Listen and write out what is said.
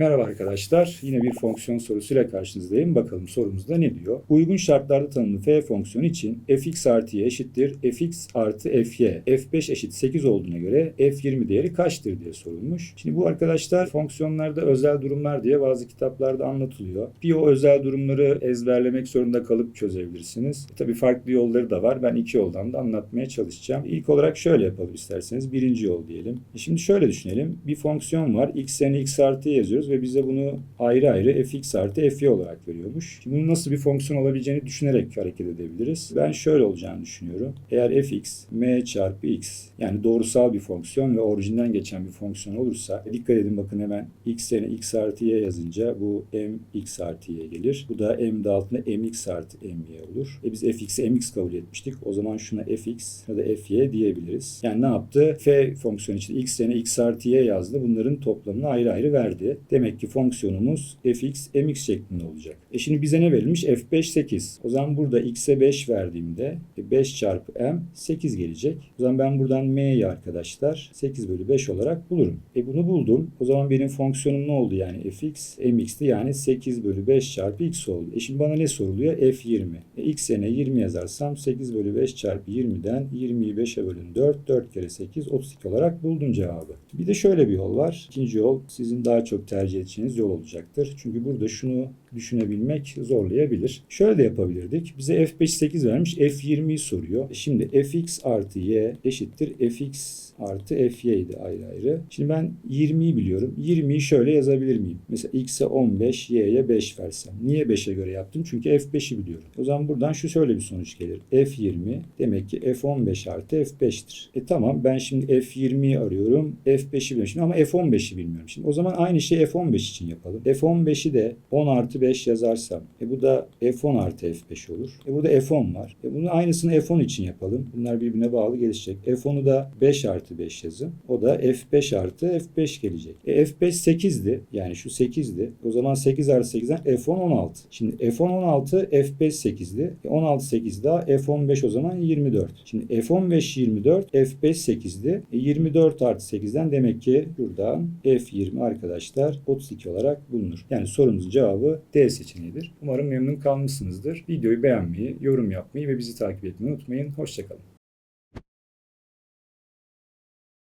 Merhaba arkadaşlar. Yine bir fonksiyon sorusuyla karşınızdayım. Bakalım sorumuzda ne diyor? Uygun şartlarda tanımlı f fonksiyonu için fx artı y eşittir fx artı fy. f5 eşit 8 olduğuna göre f20 değeri kaçtır diye sorulmuş. Şimdi bu arkadaşlar fonksiyonlarda özel durumlar diye bazı kitaplarda anlatılıyor. Bir o özel durumları ezberlemek zorunda kalıp çözebilirsiniz. Tabii farklı yolları da var. Ben iki yoldan da anlatmaya çalışacağım. İlk olarak şöyle yapalım isterseniz. Birinci yol diyelim. E Şimdi şöyle düşünelim. Bir fonksiyon var. x yerine x artı yazıyoruz ve bize bunu ayrı ayrı fx artı fy olarak veriyormuş. Şimdi bunun nasıl bir fonksiyon olabileceğini düşünerek hareket edebiliriz. Ben şöyle olacağını düşünüyorum. Eğer fx m çarpı x yani doğrusal bir fonksiyon ve orijinden geçen bir fonksiyon olursa dikkat edin bakın hemen x yerine x artı y yazınca bu m x artı y gelir. Bu da m de altında mx artı my olur. E biz fx'i mx kabul etmiştik. O zaman şuna fx ya da fy diyebiliriz. Yani ne yaptı? f fonksiyonu için x yerine x artı y yazdı. Bunların toplamını ayrı ayrı verdi. Demek ki fonksiyonumuz fx mx şeklinde olacak. E şimdi bize ne verilmiş? f5 8. O zaman burada x'e 5 verdiğimde e 5 çarpı m 8 gelecek. O zaman ben buradan m'yi arkadaşlar 8 bölü 5 olarak bulurum. E bunu buldum. O zaman benim fonksiyonum ne oldu yani? fx mx'ti yani 8 bölü 5 çarpı x oldu. E şimdi bana ne soruluyor? f20. E x yerine 20 yazarsam 8 bölü 5 çarpı 20'den 20'yi 5'e bölün 4. 4 kere 8 32 olarak buldum cevabı. Bir de şöyle bir yol var. İkinci yol sizin daha çok tercih edeceğiniz yol olacaktır. Çünkü burada şunu düşünebilmek zorlayabilir. Şöyle de yapabilirdik. Bize f5 8 vermiş f20'yi soruyor. Şimdi fx artı y eşittir fx artı fy'ydi ayrı ayrı. Şimdi ben 20'yi biliyorum. 20'yi şöyle yazabilir miyim? Mesela x'e 15, y'ye 5 versem. Niye 5'e göre yaptım? Çünkü f5'i biliyorum. O zaman buradan şu şöyle bir sonuç gelir. f20 demek ki f15 artı f5'tir. E tamam ben şimdi f20'yi arıyorum. f5'i biliyorum şimdi ama f15'i bilmiyorum. Şimdi o zaman aynı şeyi f15 için yapalım. f15'i de 10 artı 5 yazarsam. E bu da f10 artı f5 olur. E burada f10 var. E bunun aynısını f10 için yapalım. Bunlar birbirine bağlı gelişecek. f10'u da 5 artı 5 yazın. O da f5 artı f5 gelecek. E f5 8'di. Yani şu 8'di. O zaman 8 artı 8'den f10 16. Şimdi f10 16 f5 8'di. E 16 8 daha f15 o zaman 24. Şimdi f15 24 f5 8'di. E 24 artı 8'den demek ki buradan f20 arkadaşlar 32 olarak bulunur. Yani sorumuzun cevabı D seçeneğidir. Umarım memnun kalmışsınızdır. Videoyu beğenmeyi, yorum yapmayı ve bizi takip etmeyi unutmayın. Hoşçakalın.